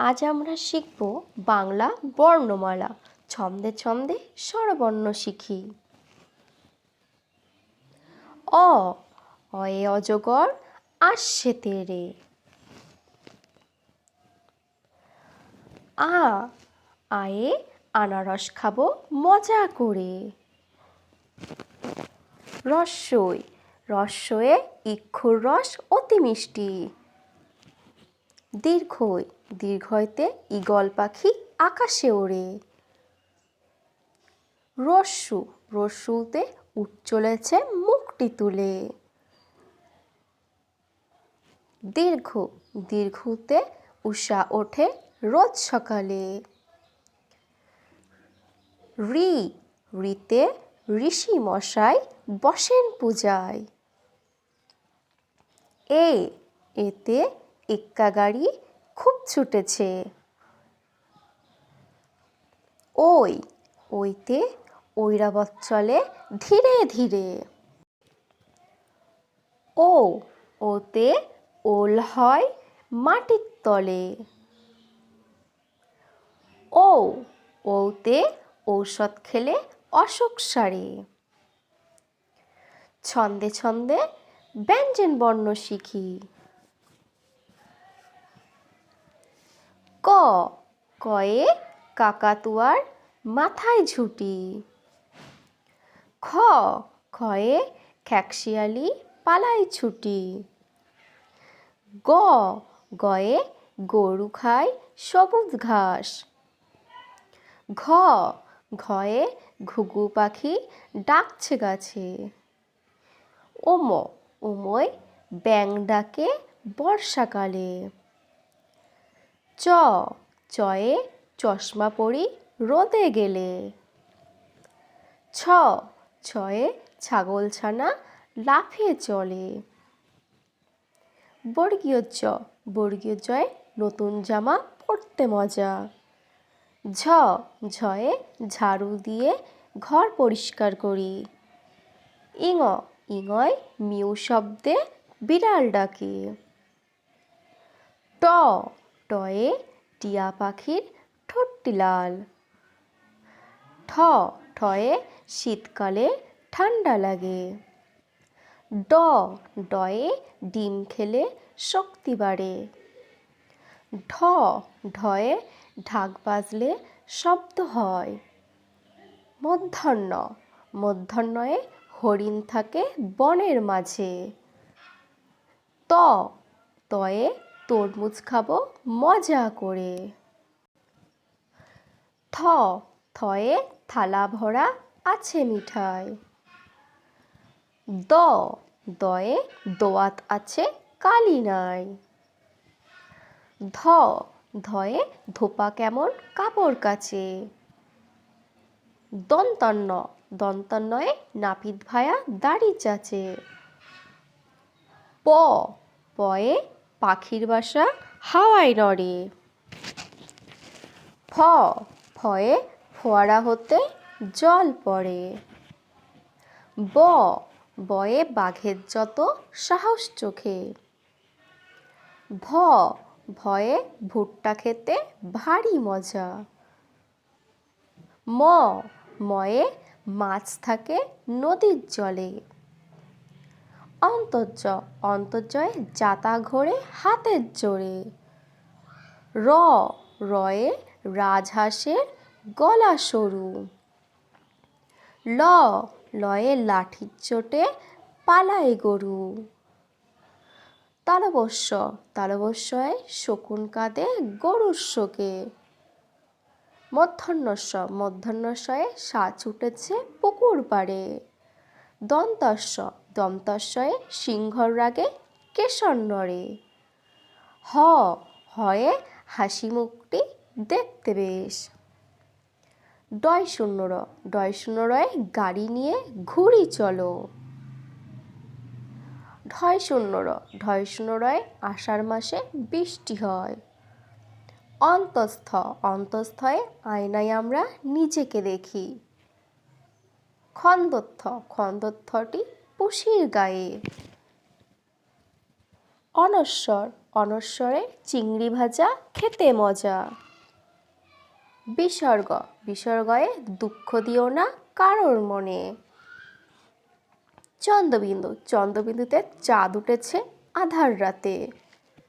আজ আমরা শিখব বাংলা বর্ণমালা। ছন্দে ছন্দে স্বরবর্ণ শিখি। অ, অয়ে অজগর আসছে তেরে। আ, আয়ে আনারস খাব মজা করে। রস্যই রস্যয়ে ইক্ষুর রস অতি মিষ্টি। দীর্ঘই দীর্ঘইতে ঈগল পাখি আকাশে ওড়ে। রস্যু রস্যুতে উঠ চলেছে মুখটি তুলে। দীর্ঘ, দীর্ঘতে উষা ওঠে রোজ সকালে। রি, রিতে ঋষি মশাই বসেন পূজায়। এ, এতে এক্কা গাড়ি ছুটেছে। ওই, ওইতে ঐরাবত চলে ধীরে ধীরে। ও, ওতে ওল হয় মাটির তলে। ও, ওতে ঔষধ খেলে অসুখ সারে। ছন্দে ছন্দে ব্যঞ্জন বর্ণ শিখি। ক। কয়ে কাকাতুয়ার মাথায় ঝুটি। খ। খয়ে খ্যাকশিয়ালি পালাই ছুটি। গ। গয়ে গরু খায় সবুজ ঘাস। ঘ। ঘয়ে ঘুঘু পাখি ডাকছে গাছে। ওম। ওময় ব্যাং ডাকে বর্ষাকালে। চ, চয়ে চশমা পরি রোদে গেলে। ছ, ছয়ে ছাগল ছানা লাফিয়ে চলে। বর্গীয় চ, বর্গীয় জয়ে নতুন জামা পরতে মজা। ঝ, ঝয়ে ঝাড়ু দিয়ে ঘর পরিষ্কার করি। ইঙ, ইঙয় মিউ শব্দে বিড়াল ডাকে। ট টয়ে টিয়া পাখির ঠোঁটটি লাল। ঠ ঠয়ে শীতকালে ঠান্ডা লাগে। ড ডয়ে ডিম খেলে শক্তি বাড়ে। ঢ ঢয়ে ঢাক বাজলে শব্দ হয়। মধ্যাহ্ন, মধ্যাহ্নয়ে হরিণ থাকে বনের মাঝে। ত, তয়ে তরমুজ খাব, মজা করে। থ থয়ে থালা ভরা আছে মিঠাই। দ, দয়ে দোয়াত আছে কালি নাই। ধ, ধয়ে ধোপা কেমন কাপড় কাচে। দন্তান্ন, দন্তান্নয়ে নাপিত ভায়া দাড়ি চাচে। প, পয়ে পাখির বাসা হাওয়ায় নড়ে। ফ, ফয়ে ফোয়ারা হতে জল পড়ে। ব, বয়ে বাঘের যত সাহস চোখে। ভ, ভয়ে ভুট্টা খেতে ভারী মজা। ম, ময়ে মাছ থাকে নদীর জলে। অন্তর্য অন্তর্জয়ে জাতা ঘোরে হাতের জোরে। র, রয়ে রাজহাঁসের গলা সরু। ল, লয়ে লাঠির চোটে পালায় গরু। তালবস্য তালবস্যয় শকুন কাঁদে গরুর শোকে। মধ্যাহ্নস্ব মধ্যাহ্নস্বয়ে সাজ উঠেছে পুকুর পাড়ে। দন্তস্ব দন্তস্বয়ে সিংহর রাগে কেশর নড়ে। হ, হয়ে হাসি মুখটি দেখতে বেশ। ডয় শূন্য র, ডয় শূন্য রয়ে গাড়ি নিয়ে ঘুরি চলো। ঢয় শূন্য র, ঢয় শূন্য রয়ে আষাঢ় মাসে বৃষ্টি হয়। অন্তস্থ, অন্তস্থয়ে আয়নায় আমরা নিজেকে দেখি। খন্দত্থ, খন্দত্থটি পুষির গায়ে। অনশ্বর অনস্বরে চিংড়ি ভাজা, খেতে মজা। বিসর্গ, বিসর্গয়ে দুঃখ দিও না কারোর মনে। চন্দ্রবিন্দু, চন্দ্রবিন্দুতে চাঁদ উঠেছে আধার রাতে।